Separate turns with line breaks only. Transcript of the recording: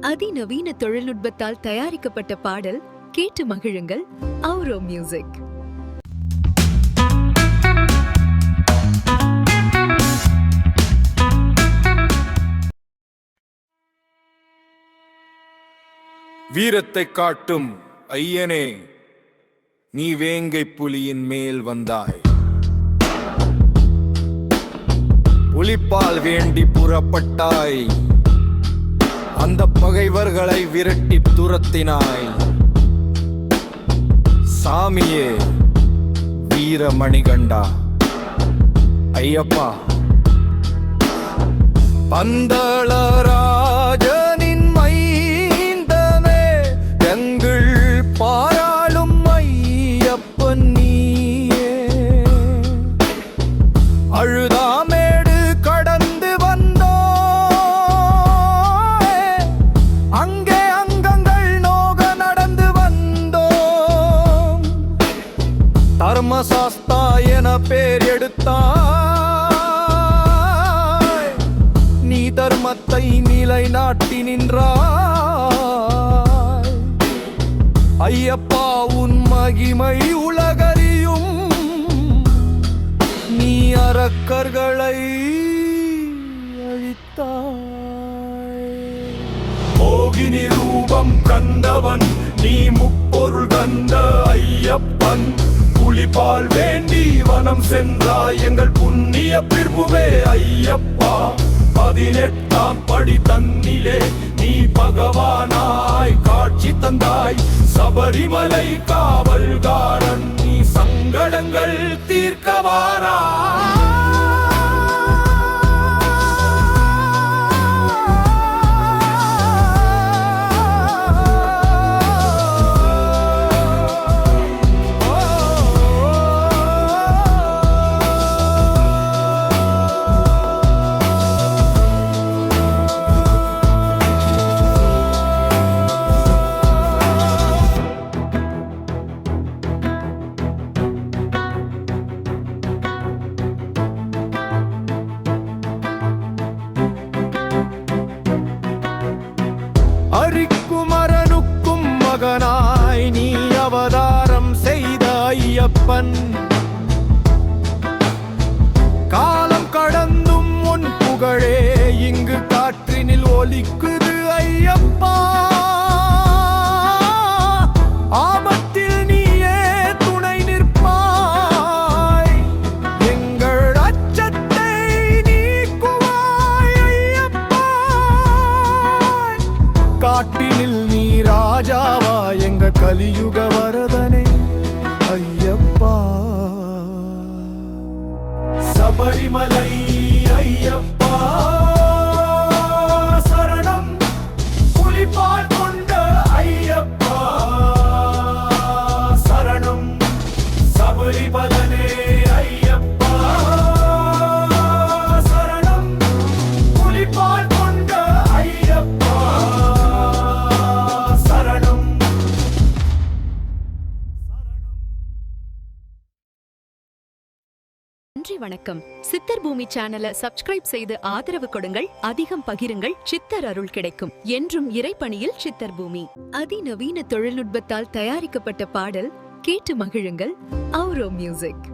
அதிநவீன தொழில்நுட்பத்தால் தயாரிக்கப்பட்ட பாடல் கேட்டு மகிழுங்கள் அவுரோ மியூசிக்
வீரத்தை காட்டும் ஐயனே நீ வேங்கை புலியின் மேல் வந்தாய். புலிப்பால் வேண்டி புறப்பட்டாய். அந்த பகைவர்களை விரட்டி துரத்தினாய். சாமியே வீரமணிகண்டா ஐயப்பா. பந்தளராஜனின் மைந்தமே எங்கள் பாராளும் ஐயப்பன் நீயே. அழுதா பேர் எடுத்தாய். நீ தர்மத்தை நிலைநாட்டி நின்றாய். ஐயப்பா உன் மகிமை உலகறியும். நீ அரக்கர்களை அழித்தாய். ரூபம் கண்டவன் நீ முப்பொருள் கண்ட ஐயப்பன். பால் வேண்டி வனம் சென்றாய் எங்கள் புண்ணிய பிற்புவே ஐயப்பா. பதினெட்டாம் படி தன்னிலே நீ பகவானாய் காட்சி தந்தாய். சபரிமலை காவல்காரன் நீ சங்கடங்கள் தீர்க்கவாரா ஐயப்பன். காலம் கடந்தும் உன் புகழே இங்கு காற்றினில் ஒலிக்குது ஐயப்பா. ஆபத்தில் நீயே துணை நிற்பாய். எங்கள் அச்சத்தை நீக்குவாய் ஐயப்பா. காட்டினில் நீ ராஜாவா எங்க கலியுக வரத. ஐயப்பா. சரணம் கொண்ட ஐயப்பா. சரணம்.
நன்றி வணக்கம். சித்தர் பூமி சேனலை சப்ஸ்கிரைப் செய்து ஆதரவு கொடுங்கள் அதிகம் பகிருங்கள் சித்தர் அருள் கிடைக்கும். என்றும் இறைப்பணியில் சித்தர் பூமி. அதிநவீன தொழில்நுட்பத்தால் தயாரிக்கப்பட்ட பாடல் கேட்டு மகிழுங்கள் அவுரோ மியூசிக்